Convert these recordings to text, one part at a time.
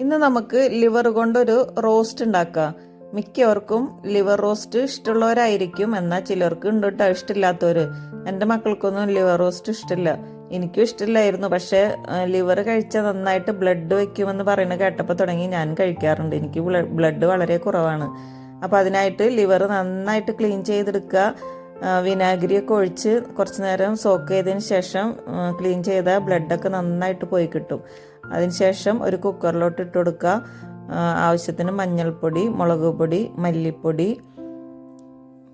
ഇന്ന് നമുക്ക് ലിവർ കൊണ്ടൊരു റോസ്റ്റ് ഉണ്ടാക്കാം. മിക്കവർക്കും ലിവർ റോസ്റ്റ് ഇഷ്ടമുള്ളവരായിരിക്കും എന്നാൽ ചിലർക്ക് ഉണ്ട് കേട്ടോ ഇഷ്ടമില്ലാത്തവർ എന്റെ മക്കൾക്കൊന്നും ലിവർ റോസ്റ്റ് ഇഷ്ടമില്ല. എനിക്കും ഇഷ്ടമില്ലായിരുന്നു. പക്ഷേ ലിവർ കഴിച്ചാൽ നന്നായിട്ട് ബ്ലഡ് വയ്ക്കുമെന്ന് പറയുന്നത് കേട്ടപ്പോൾ തുടങ്ങി ഞാൻ കഴിക്കാറുണ്ട്. എനിക്ക് ബ്ലഡ് വളരെ കുറവാണ്. അപ്പോൾ അതിനായിട്ട് ലിവർ നന്നായിട്ട് ക്ലീൻ ചെയ്തെടുക്കുക. വിനാഗിരിയൊക്കെ ഒഴിച്ച് കുറച്ച് നേരം സോക്ക് ചെയ്തതിന് ശേഷം ക്ലീൻ ചെയ്ത ബ്ലഡൊക്കെ നന്നായിട്ട് പോയി കിട്ടും. അതിനുശേഷം ഒരു കുക്കറിലോട്ട് ഇട്ട് കൊടുക്കുക. ആവശ്യത്തിന് മഞ്ഞൾപ്പൊടി മുളക് പൊടി മല്ലിപ്പൊടി.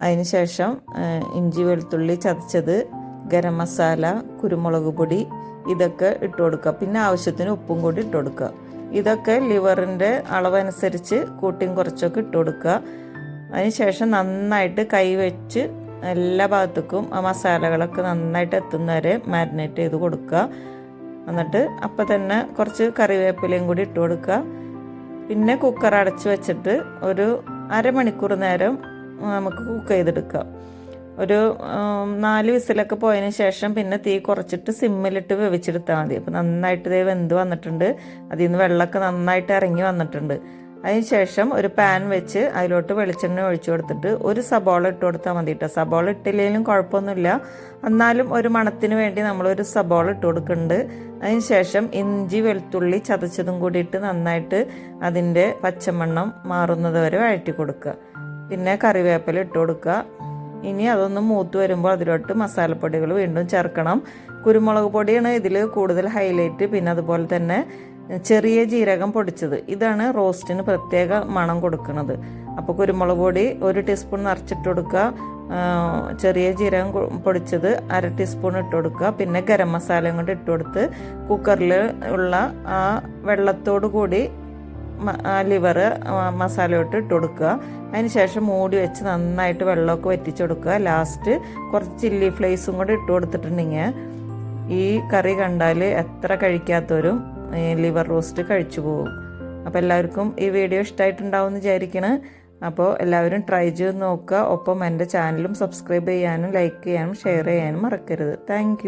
അതിനുശേഷം ശേഷം ഇഞ്ചി വെളുത്തുള്ളി ചതച്ചത് ഗരം മസാല കുരുമുളക് പൊടി ഇതൊക്കെ ഇട്ട് കൊടുക്കുക. പിന്നെ ആവശ്യത്തിന് ഉപ്പും കൂടി ഇട്ട് കൊടുക്കുക. ഇതൊക്കെ ലിവറിന്റെ അളവനുസരിച്ച് കൂട്ടിയും കുറച്ചൊക്കെ ഇട്ട് കൊടുക്കുക. അതിനുശേഷം നന്നായിട്ട് കൈ വെച്ച് എല്ലാ ഭാഗത്തേക്കും ആ മസാലകളൊക്കെ നന്നായിട്ട് എത്തുന്നവരെ മാരിനേറ്റ് ചെയ്ത് കൊടുക്കുക. എന്നിട്ട് അപ്പം തന്നെ കുറച്ച് കറിവേപ്പിലയും കൂടി ഇട്ട് കൊടുക്കുക. പിന്നെ കുക്കർ അടച്ച് വെച്ചിട്ട് ഒരു അരമണിക്കൂർ നേരം നമുക്ക് കുക്ക് ചെയ്തെടുക്കാം ഒരു നാല് വിസിലൊക്കെ പോയതിന് ശേഷം പിന്നെ തീ കുറച്ചിട്ട് സിമ്മിലിട്ട് വേവിച്ചെടുത്താൽ മതി. അപ്പോൾ നന്നായിട്ട് ഇതേ വെന്ത് വന്നിട്ടുണ്ട്. അതിൽ നിന്ന് വെള്ളമൊക്കെ നന്നായിട്ട് ഇറങ്ങി വന്നിട്ടുണ്ട്. അതിന് ശേഷം ഒരു പാൻ വെച്ച് അതിലോട്ട് വെളിച്ചെണ്ണ ഒഴിച്ചു കൊടുത്തിട്ട് ഒരു സബോള ഇട്ട് കൊടുത്താൽ മതി കേട്ടോ സബോള ഇട്ടില്ലെങ്കിലും കുഴപ്പമൊന്നുമില്ല. എന്നാലും ഒരു മണത്തിന് വേണ്ടി നമ്മളൊരു സബോള ഇട്ട് കൊടുക്കുന്നുണ്ട്. അതിന് ശേഷം ഇഞ്ചി വെളുത്തുള്ളി ചതച്ചതും കൂടി ഇട്ട് നന്നായിട്ട് അതിന്റെ പച്ചമണ്ണം മാറുന്നത് വരെ വഴറ്റി കൊടുക്കുക. പിന്നെ കറിവേപ്പില ഇട്ട് കൊടുക്കുക. ഇനി അതൊന്ന് മൂത്ത് വരുമ്പോൾ അതിലോട്ട് മസാലപ്പൊടികൾ വീണ്ടും ചേർക്കണം. കുരുമുളക് പൊടിയാണ് ഇതിൽ കൂടുതൽ ഹൈലൈറ്റ് പിന്നെ അതുപോലെ തന്നെ ചെറിയ ജീരകം പൊടിച്ചത്. ഇതാണ് റോസ്റ്റിന് പ്രത്യേക മണം കൊടുക്കുന്നത്. അപ്പോൾ കുരുമുളക് പൊടി ഒരു ടീസ്പൂൺ നിറച്ചിട്ട് കൊടുക്കുക. ചെറിയ ജീരകം പൊടിച്ചത് അര ടീസ്പൂൺ ഇട്ട് കൊടുക്കുക. പിന്നെ ഗരം മസാലയും കൊണ്ട് ഇട്ട് കൊടുത്ത് കുക്കറിൽ ഉള്ള ആ വെള്ളത്തോടു കൂടി ലിവർ മസാലയോട്ട് ഇട്ട് കൊടുക്കുക. അതിന് ശേഷം മൂടി വെച്ച് നന്നായിട്ട് വെള്ളമൊക്കെ വറ്റിച്ച് കൊടുക്കുക. ലാസ്റ്റ് കുറച്ച് ചില്ലി ഫ്ലേസും കൂടി ഇട്ട് കൊടുത്തിട്ടുണ്ടെങ്കിൽ ഈ കറി കണ്ടാൽ എത്ര കഴിക്കാത്തവരും ലിവർ റോസ്റ്റ് കഴിച്ചു പോകും അപ്പോൾ എല്ലാവർക്കും ഈ വീഡിയോ ഇഷ്ടമായിട്ടുണ്ടാവും എന്ന് വിചാരിക്കണ്. അപ്പോൾ എല്ലാവരും ട്രൈ ചെയ്ത് നോക്കുക. ഒപ്പം എന്റെ ചാനലും സബ്സ്ക്രൈബ് ചെയ്യാനും ലൈക്ക് ചെയ്യാനും ഷെയർ ചെയ്യാനും മറക്കരുത്. താങ്ക്